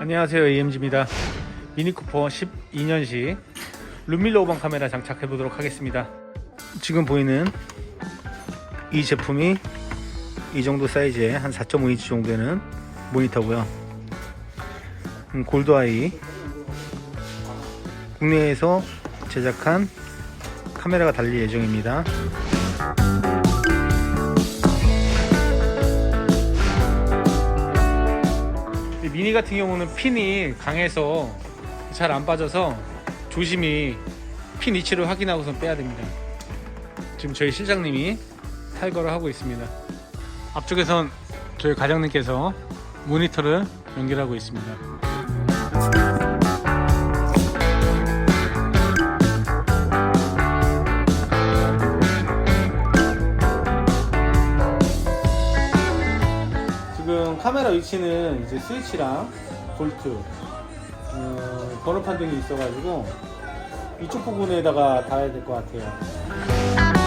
안녕하세요 AMG입니다. 미니쿠퍼 12년식 룸밀러 5번 카메라 장착해 보도록 하겠습니다. 지금 보이는 이 제품이 이 정도 사이즈의 한 4.5인치 정도 되는 모니터고요. 음, 골드아이. 국내에서 제작한 카메라가 달릴 예정입니다 미니 같은 경우는 핀이 강해서 잘 안 빠져서 조심히 핀 위치를 확인하고선 빼야 됩니다. 지금 저희 실장님이 탈거를 하고 있습니다. 앞쪽에선 저희 과장님께서 모니터를 연결하고 있습니다. 카메라 위치는 이제 스위치랑 볼트, 어, 번호판 등이 있어가지고 이쪽 부분에다가 닿아야 될 것 같아요.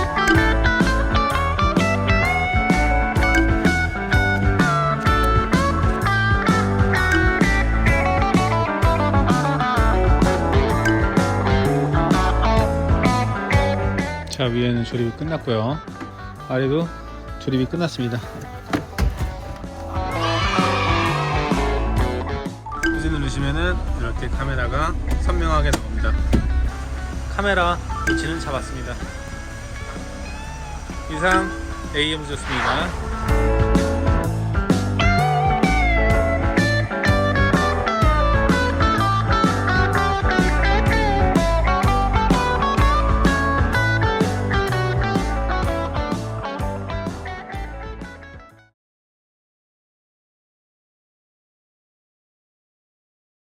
자 위에는 조립이 끝났고요. 아래도 조립이 끝났습니다. 누르시면은 이렇게 카메라가 선명하게 나옵니다. 카메라 위치는 잡았습니다. 이상 AM주였습니다.